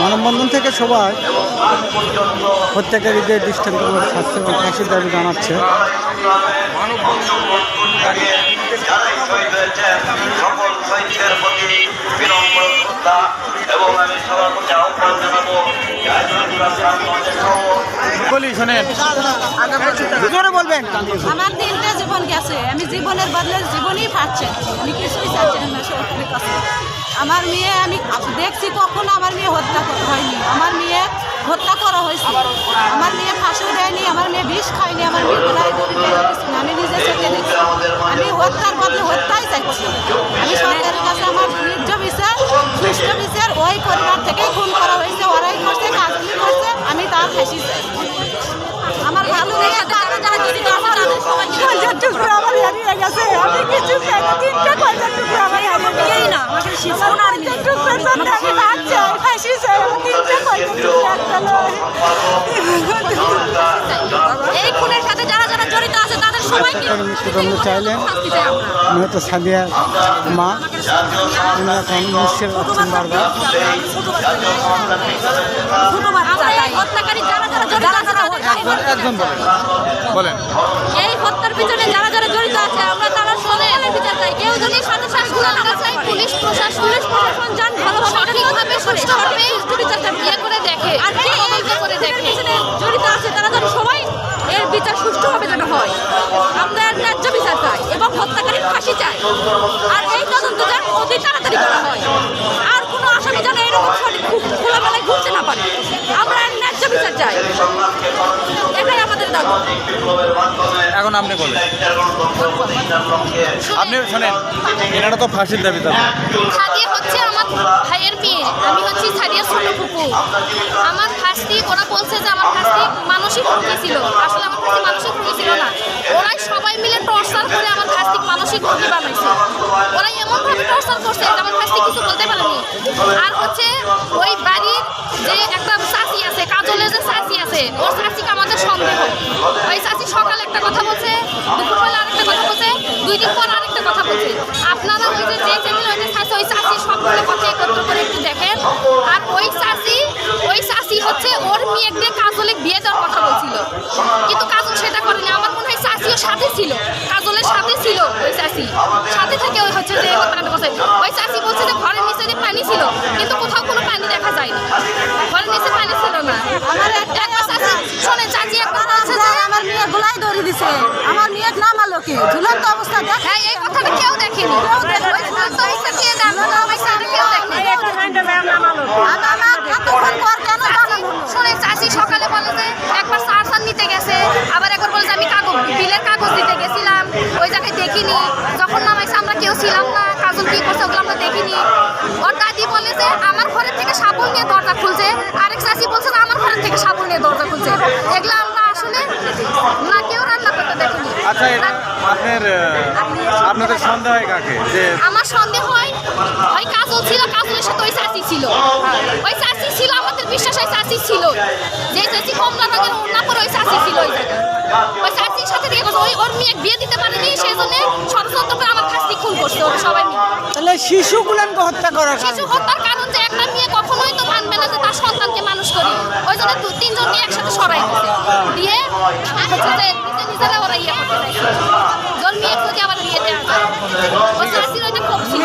মানববন্ধন থেকে সবাই হত্যাকারীদের দৃষ্টান্তমূলক শাস্তি এবং ফাঁসির দাবি জানাচ্ছে। আমার তিনটে জীবন গেছে। আমি জীবনের বদলে জীবনই পাচ্ছি আমি কিছুই চাচ্ছি না সরকারের কাছে আমার মেয়ে, আমি দেখছি কখনো আমার মেয়ে হত্যা হয়নি। আমার মেয়ে হত্যা করা হয়েছে। আমার মেয়ে ফাঁসিও দেয়নি, আমার মেয়ে বিষ খায়নি, আমার মেয়ে। আমি নিজে চোখে আমি হত্যার বদলে হত্যাই চাইছি। আমি সরকারের কাছে আমার নির্য বিচার, সুষ্ঠু বিচার ওই পরিবার থেকেই খুন করা হয়েছে। ওরাই করছে কাজলি করছে, আমি তার ফাঁসি চাই। আমার ভালো আমার আমার হারিয়ে গেছে? আমি কিছু তিনটা কয়টার টুকরো আমার গেছে না আমাকে শিশু নয় এই খুনের সাথে যারা যারা জড়িত আছে তাদের সবাইকে ডাক্তার মৃত্যুদণ্ড চাইলেন নিহত সাদিয়া মা এখন পাচ্ছেন বারবার আমরা এই হত্যাকারী যারা যারা জড়িত আছে তাদের একজন বলেন। বলেন। এই হত্যার পিছনে যারা যারা জড়িত আছে আমরা তারা সকলের বিচার চাই। কেউ যদি সাথে সাথে গুলো না চাই পুলিশ প্রশাসন পুলিশ প্রশাসন যান ভালোভাবে সঠিকভাবে সুষ্ঠুভাবে বিচার ইয়ে করে দেখে। আর কে এই করে দেখে। জড়িত আছে তারা যেন সবাই এর বিচার সুষ্ঠুভাবে যেন হয়। আমরা ন্যায্য বিচার চাই এবং হত্যাকারীর ফাঁসি চাই। আর এই তদন্ত যেন অতি তাড়াতাড়ি করা হয়। আর কোনো আসামি যেন এরকম খোলামেলায় ঘুরতে না পারে। বিচার চাই। এটাই আমাদের দাবি। এখন আপনি বলেন। আপনি শোনেন এনারা তো ফাঁসির দাবি সাদিয়া হচ্ছে আমার ভাইয়ের মেয়ে আমি হচ্ছি সাদিয়ার ছোট ফুপু। আমার ফার্স্টি ওরা বলছে যে আমার ফার্স্টি মানসিক রোগী ছিল। আসলে আমার ফার্স্টি মানসিক রোগী ছিল না। ওরাই সবাই মিলে টর্চার করে আমার ফার্স্টি মানসিক রোগী বানাইছে। ওরা এমনভাবে টর্চার করছে যে আমার ফার্স্টি কিছু বলতে পারেনি। আর হচ্ছে ওই বাড়ির যে একটা চাচি আছে, কাজলের যে চাচি আছে, ওর চাচিকে আমাদের সন্দেহ। ওই চাচি সকালে একটা কথা বলছে, দুপুরবেলা আরেকটা কথা বলছে, দুই দিন পর আরেকটা কথা বলছে। আপনারা ওই যে যে চ্যানেল ওইটা চাচ্ছে ওই চাষি সবগুলো কথা একত্র করে একটু দেখেন আর ওই চাষি ওই চাষি হচ্ছে ওর মেয়ে দিয়ে কাজলে বিয়ে দেওয়ার কথা বলছিল। কিন্তু কাজল সেটা করেনি। আমার মনে হয় চাষিও সাথে ছিল। কাজলের সাথে ছিল ওই চাষি সাথে থেকে ওই হচ্ছে যে হত্যাকাণ্ড করছে ওই চাষি বলছে যে ঘরের নিচে যে পানি ছিল কিন্তু কোথাও কোনো পানি দেখা যায়নি। ঘরের নিচে পানি ছিল না। আমার একবার চাষি শোনেন চাচি একবার বলছে যে আমার মেয়ে গোলাই দড়ি দিছে। আমার মেয়ে নামালো কে? ঝুলন্ত অবস্থা দেখ। হ্যাঁ এই কথাটা কেউ দেখেনি ওই ঝুলন্ত অবস্থা কে দেখল ওই সাইডে কেউ দেখেনি আমার এতক্ষণ পর কেন জানালো শুনে চাষি সকালে বলে যে সার নিতে গেছে। আবার একবার বলে যে আমি কাগজ বিলের কাগজ দিতে গেছিলাম। ওই জায়গায় দেখিনি। যখন নামাইছে আমরা কেউ ছিলাম না। কাজল কি করছে ওগুলো আমরা দেখিনি। ওর দাদি বলে যে আমার ঘরের থেকে সাবল নিয়ে দরজা খুলছে। আরেক চাষি বলছে যে আমার ঘরের থেকে সাবল নিয়ে দরজা খুলছে। এগুলো আমরা আসলে না কেউ রান্না করতে দেখিনি। আচ্ছা আপনার আপনাদের সন্দেহ হয় কাকে? যে আমার সন্দেহ হয় ওই কাজল ছিল কাজলের সাথে ওই চাষি ছিল। ওই চাষি ছিল আমাদের বিশ্বাস ওই চাষি ছিল। যে চাষি কমলা রঙের ওড়না পরে ওই চাষি ছিল ওই জায়গায় ওই চাষির সাথে দিয়ে ওই ওর মেয়ে বিয়ে দিতে পারেনি সেই জন্য ষড়যন্ত্র করে আমার ফাঁসি খুন করছে ওরা সবাই মিলে। তাহলে শিশুগুলোকে হত্যা করার শিশু হত্যার কারণ যে একটা মেয়ে কখনোই তো মানবে না যে তার সন্তানকে মানুষ করি। ওই জন্য দু তিনজন নিয়ে একসাথে সরাই দিছে। দিয়ে হচ্ছে যে নিজে নিজেরা ওরা ইয়ে করতে চাইছে। জন মেয়ে আবার বিয়ে দেওয়া যায় ওই চাষির ওইটা খুব ছিল